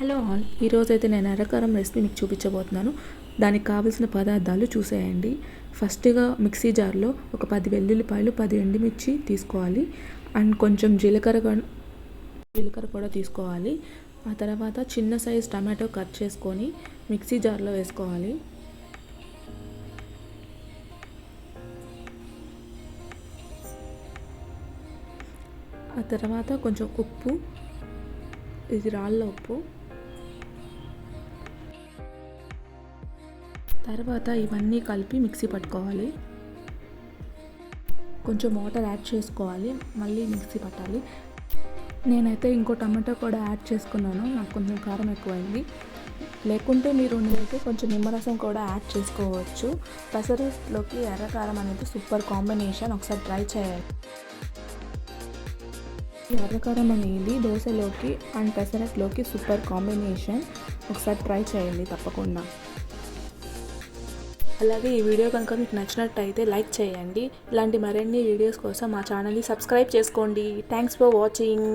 Hello all. ఈరోజు అయితే నేను ఎర్రకారం రెసిపీ మీకు చూపించబోతున్నాను. దానికి కావాల్సిన పదార్థాలు చూసేయండి. ఫస్ట్గా మిక్సీ జార్లో ఒక పది వెల్లుల్లిపాయలు పది ఎండుమిర్చి తీసుకోవాలి. అండ్ కొంచెం జీలకర్ర జీలకర్ర కూడా తీసుకోవాలి. ఆ తర్వాత చిన్న సైజ్ టమాటో కట్ చేసుకొని మిక్సీ జార్లో వేసుకోవాలి. ఆ తర్వాత కొంచెం ఉప్పు ఇది రాళ్ళ ఉప్పు. తర్వాత ఇవన్నీ కలిపి మిక్సీ పట్టుకోవాలి. కొంచెం వాటర్ యాడ్ చేసుకోవాలి. మళ్ళీ మిక్సీ పట్టాలి. నేనైతే ఇంకో టమాటో కూడా యాడ్ చేసుకున్నాను. నాకు కొంచెం కారం ఎక్కువైంది. లేకుంటే మీరు నేనైతే కొంచెం నిమ్మరసం కూడా యాడ్ చేసుకోవచ్చు. పెసరస్లోకి ఎర్రకారం అనేది సూపర్ కాంబినేషన్. ఒకసారి ట్రై చేయాలి ఎర్రకారం అనేది దోశలోకి అండ్ పెసరట్లోకి సూపర్ కాంబినేషన్. ఒకసారి ట్రై చేయండి తప్పకుండా. అలాగే ఈ వీడియో కనుక మీకు నచ్చినట్టయితే లైక్ చేయండి. ఇలాంటి మరిన్ని వీడియోస్ కోసం మా ఛానల్ని సబ్స్క్రైబ్ చేసుకోండి. Thanks for watching